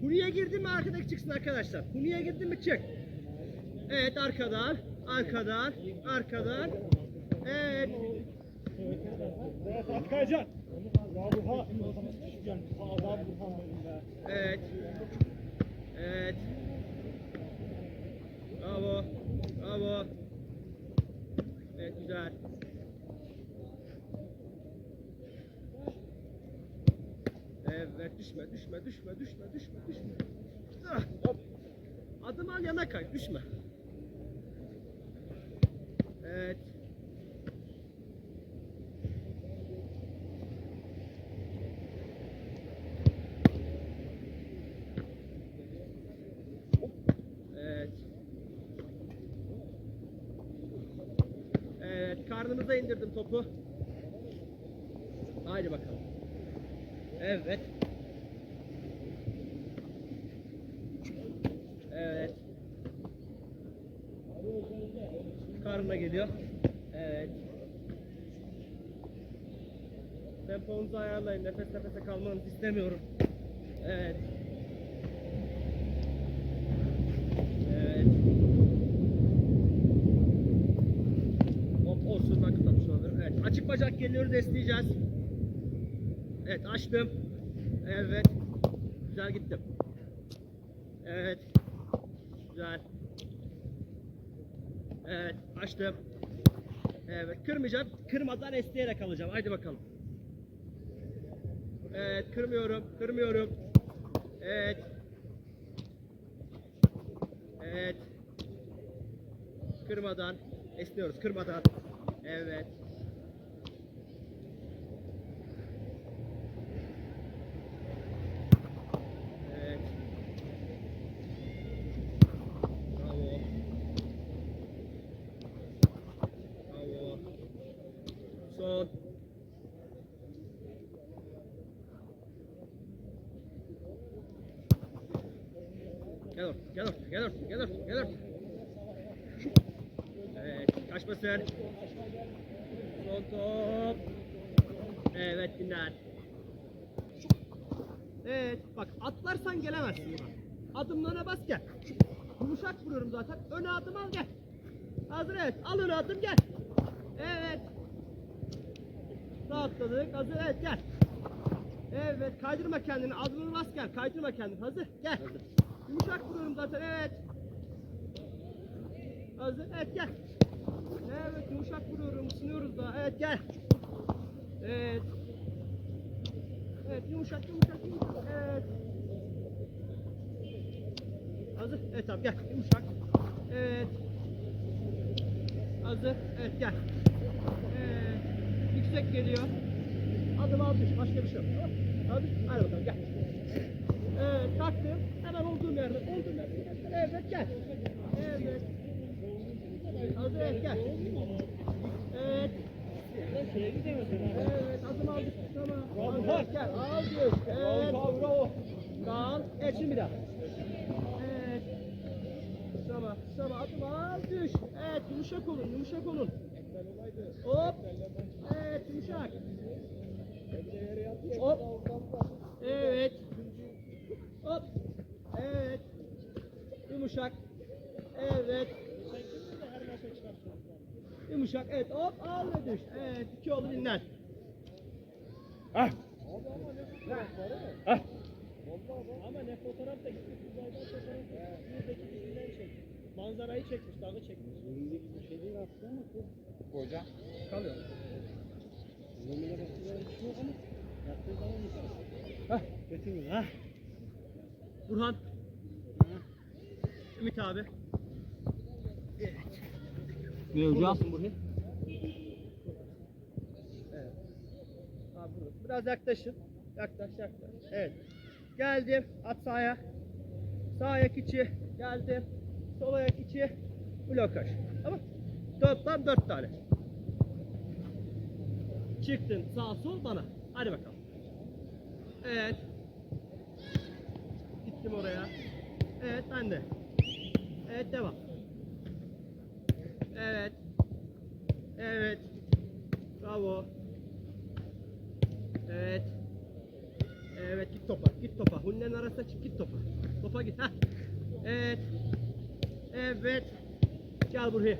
Huniye girdin mi arkadaki çıksın arkadaşlar. Huniye girdin mi çık. Evet arkadan, arkadan, arkadan. Evet. Evet. Evet. Bravo. Bravo. Evet güzel. Evet düşme düşme düşme düşme düşme düşme. Ah, hop. Adım al yana kay düşme. Evet. Karnınıza indirdim topu. Haydi bakalım. Evet. Karnına geliyor. Evet. Temponuzu ayarlayın. Nefes nefese kalmanızı istemiyorum. Evet. Evet. Hop osurmak tutamış olabilir. Evet. Açık bacak geliyoruz esneyeceğiz. Evet açtım. Evet. Güzel gittim. Evet. Güzel. Evet açtım. Evet kırmayacağım. Kırmadan esneyerek alacağım. Haydi bakalım. Evet kırmıyorum. Kırmıyorum. Evet. Evet. Kırmadan esniyoruz. Kırmadan. Evet. Bravo. Bravo. Son. Gel orta, gel orta, gel orta, gel orta, gel orta. Evet, kaçmasın. Son top. Evet, dinler. Evet, bak atlarsan gelemezsin buna. Adımlarına bas gel. Yumuşak vuruyorum zaten. Öne adım al gel. Hazır evet, al öne adım gel. Evet. Rahatladık, hazır evet gel. Evet, kaydırma kendini. Adımını bas gel. Kaydırma kendini. Hazır, gel. Yumuşak vuruyorum zaten, evet. Hazır, evet gel. Evet, yumuşak vuruyorum. Isınıyoruz da. Evet, gel. Evet. Evet, yumuşak, yumuşak, yumuşak. Evet. Hazır. Evet tamam gel. Yumuşak. Evet. Hazır. Evet gel. Evet. Yüksek geliyor. Adım al düş. Başka bir şey yok. Tamam. Hadi. Hadi bakalım gel. Evet yerde. Evet gel. Evet. Hazır evet gel. Evet. Evet adım aldık. Tamam. Hazır, evet, gel. Al düş. Evet. Bravo. Kaan. Evet şimdi bir daha. Evet. Tamam. Tamam adım al düş. Evet yumuşak olun. Yumuşak olun. Hop. Evet yumuşak. Hop. Evet. Hop. Evet. Yumuşak. Evet. Yumuşak. Evet. Hop. Al ve düş. Evet. İki oldu dinlen. Hah. Hah. Ama ne fotoğraf da gitmiş uzaydan fotoğraf buradaki diziden çek. Manzarayı çekmiş, dağı çekmiş. Bir şey değil aslında ama bu. Koca. Kalıyor. Zemine baktığı bir şey yok ama. Yaptığı zaman güzel. Hah. Getiriyor ha. Burhan. Ümit abi. Evet. Ne Buradasın Burhan. Evet. Abi. Biraz yaklaşın. Yaklaş yaklaş. Evet. Geldim. At sağa. Sağ ayak içi. Geldim. Sol ayak içi. Blokaj. Tamam. Toplam dört tane. Çıktın sağ sol bana. Hadi bakalım. Evet. Gittim oraya. Evet ben de. Evet devam. Evet. Evet. Bravo. Evet. Evet git topa. Git topa. Hunlerin arasına çık git topa. Topa git. Heh. Evet. Evet. Gel buraya.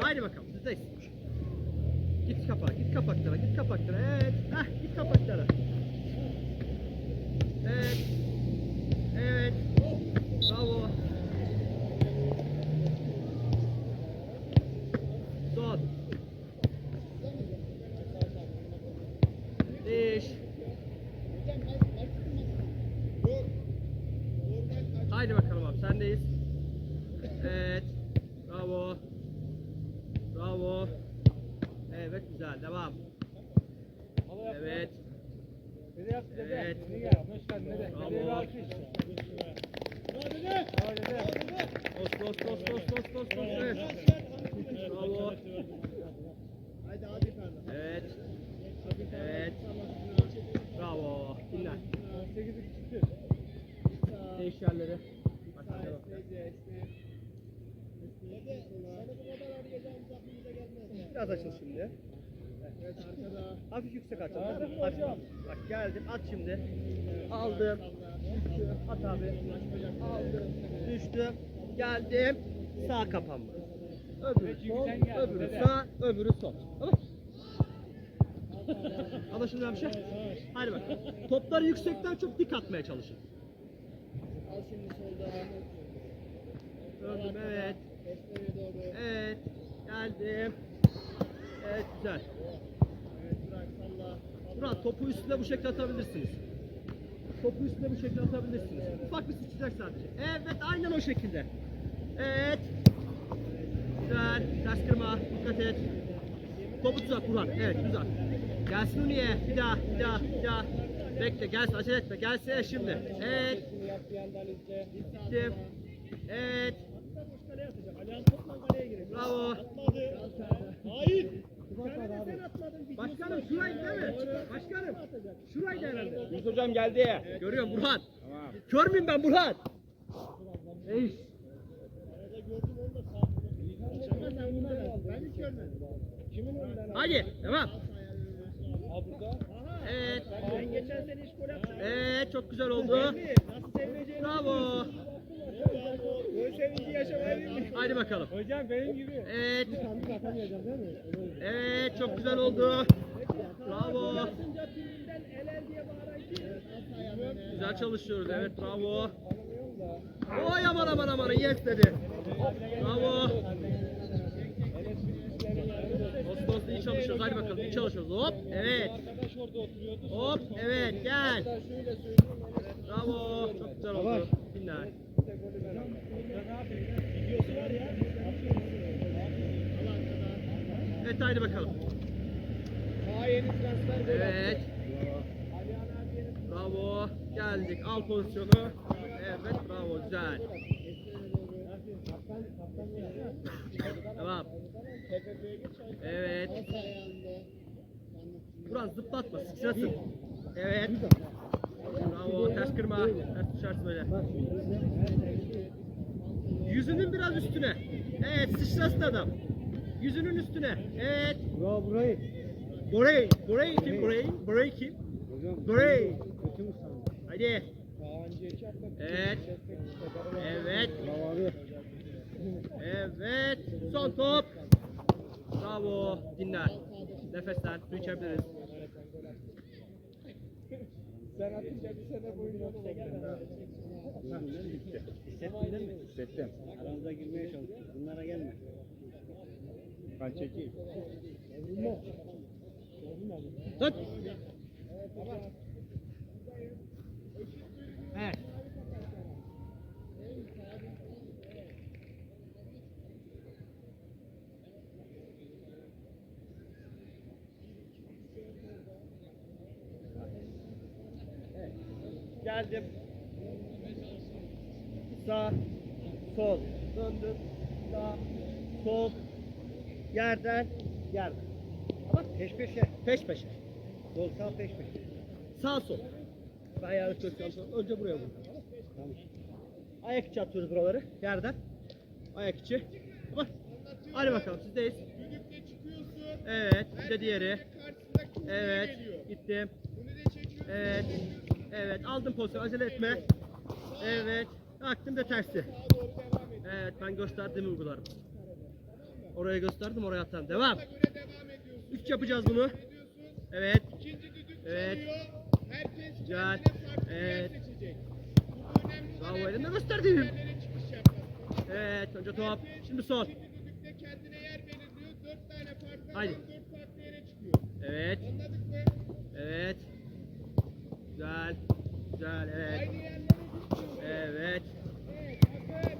Haydi bakalım sizdeyiz. Git kapağa, git kapaklara, git kapaklara. Evet. Heh, git kapaklara. Evet. Evet. Bravo. Son. Beş. Haydi bakalım abi sendeyiz. Evet. Bravo. Bravo. Evet güzel devam. Evet. Dede yap dede. Evet. Dede gel. Hoş geldin dede. Bravo. Dedeye bir alkış. Bravo dede. Bravo dede. Dost dost dost dost dost dost dost. Evet. Evet. Bravo. Dinler. 18'i çıktı. Değiş yerleri. Biraz açıl şimdi. Evet. Hafif yüksek açıl. Bak geldim at şimdi. Aldım. At abi. Aldım. Düştüm. Geldim. Sağ kapanma. Öbürü sol, öbürü sağ, öbürü sol. Tamam Anlaşılmayan bir şey? Hadi bak. Topları yüksekten çok dik atmaya çalışın. Al şimdi solda. Gördüm evet. Evet. Geldim. Evet güzel. Murat topu üstüne bu şekilde atabilirsiniz. Topu üstüne bu şekilde atabilirsiniz. Ufak bir sıçacak sadece. Evet aynen o şekilde. Evet. Güzel. Ters kırma. Dikkat et. Topu tuzak Burhan. Evet güzel. Gelsin niye? Bir daha, bir daha, bir daha. Bekle gelsin acele etme. Gelsin şimdi. Evet. Gittim. Evet. Bravo. Atmadı. Hayır. Başkanım şurayı değil mi? Başkanım. Şurayı da herhalde. Yunus hocam geldi. Görüyorum Burhan. Tamam. Kör müyüm ben Burhan? Aldın? Hadi devam. Evet. Ben geçen sene hiç gol attım. Evet çok güzel oldu. Bravo. Hadi bakalım. Hocam benim gibi. Evet. Evet çok güzel oldu. Bravo. Güzel çalışıyoruz. Evet bravo. Oy aman aman aman yes dedi. Bravo. Dost dost iyi çalışıyoruz. Hadi bakalım iyi çalışıyoruz. Hop evet. Hop evet gel. Bravo. Çok güzel oldu. Dinler. Evet haydi bakalım. Evet. Bravo. Geldik. Al pozisyonu. Evet bravo güzel. Tamam. Evet. Burak zıplatma. Sıçrasın. Evet. Bravo. Ters kırma. Ters düşersin öyle. Yüzünün biraz üstüne. Evet. Sıçrasın adam. Yüzünün üstüne. Evet. Bravo burayı. Borey. Borey kim? Borey. Borey kim? Sandın? Hadi. Evet. Evet. Evet. Son top. Bravo. Dinler. Nefesler. Su içebiliriz. Sen atınca bir sene boyunca onu Hissettin mi? Hissettim. Aranıza girmeye çalışıyoruz. Bunlara gelme. Ben çekeyim. Tut. Evet. Geldim. Sağ, sol, döndüm. Sağ, sol, yerden, yerden. Ama Peş peşe. peş peşe. Sol sağ peş peşe. Sağ sol. Ben ayağını çözeceğim. Önce buraya vur. Tamam. Ayak içi atıyoruz buraları yerden. Ayak içi. Tamam. Hadi bakalım sizdeyiz. Evet bir de diğeri. Evet. Gittim. Evet. Evet. Aldım pozisyon. Acele etme. Evet. Kalktım da tersi. Evet. Ben gösterdiğimi uygularım. Oraya gösterdim. Oraya atarım. Devam. Üç yapacağız bunu. Evet. Evet. Güzel. Evet. Bravo. Elimde gösterdim. Evet. Önce top. Şimdi farklı Haydi. Evet. Evet. Güzel. Güzel. Evet. Evet.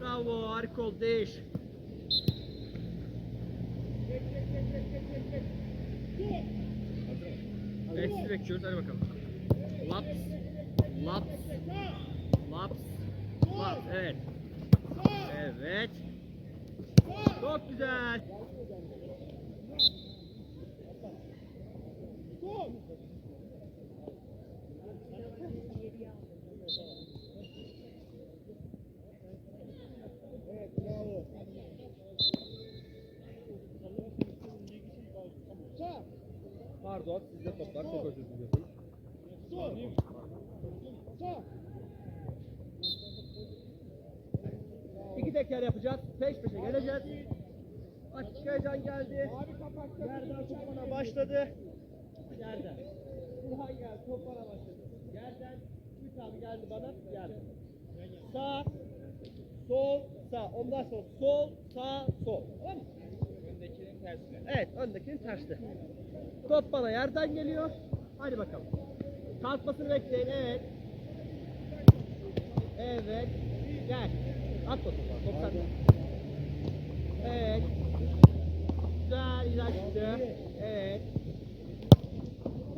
Bravo. Harika oldu. Değiş. Evet sizi bekliyoruz. Hadi bakalım. Laps. Laps. Laps. Laps. Evet. Evet. Çok güzel. Pardon, sizde toplar. Çok özür diliyorum. İki teker yapacağız. Peş peşe geleceğiz. Açık heyecan geldi. Yerden top bana başladı. Yerden. Burhan geldi, top bana başladı. Yerden. Ümit abi geldi bana, yerden. Sağ, sol, sağ. Ondan sonra sol, sağ, sol. Tamam mı? Tersine. Evet, öndekinin tersi. Top bana yerden geliyor. Hadi bakalım. Kalkmasını bekleyin, evet. Evet. Gel. At topu. Top sende. Evet. Güzel, çıktı. Evet.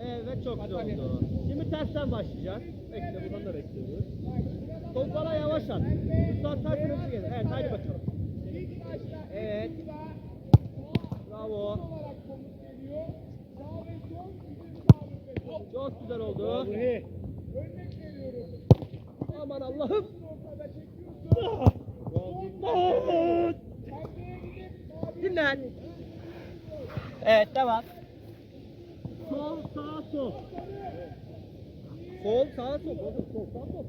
Evet, çok güzel oldu. Şimdi tersten başlayacağız. Bekle, buradan da bekliyoruz. Top bana yavaş at. Lütfen ters hızlı gelir. Evet, hadi bakalım. Evet. Bravo. Çok güzel oldu. Aman Allah'ım. Dinlen. Evet devam. Sol sağ sol. Sol sağ sol. Sol sağ sol.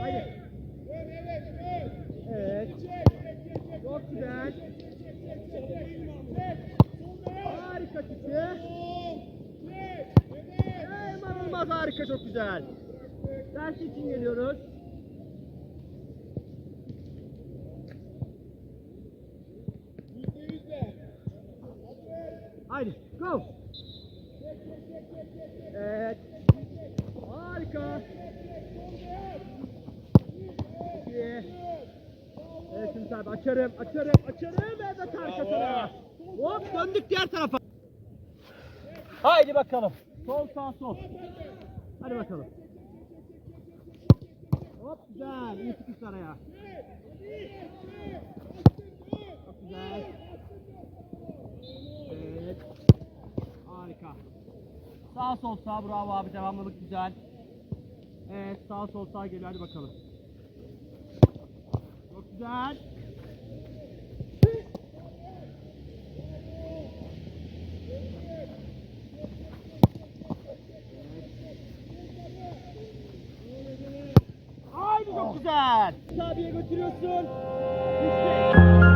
Haydi. Evet dön. Evet. Çek çek çek çek. Çok güzel. Çek çek çek çek çek. Çek. Sol beyaz. Harika çıktı. Sol. Çek. Evet. Aman olmaz harika çok güzel. Ders için geliyoruz. Haydi go. Evet. Harika. İyi. Evet şimdi abi açarım, açarım, açarım. Evet arkasına. Hop döndük diğer tarafa. Haydi bakalım. Sol sağ sol. Hadi bakalım. Hop güzel. İyi sıkış araya. Çok güzel. Evet. Harika. Sağ sol sağ bravo abi devamlılık güzel. Evet sağ sol sağ geliyor hadi bakalım. Çok güzel. Haydi çok güzel. Abiye götürüyorsun. Yüksek.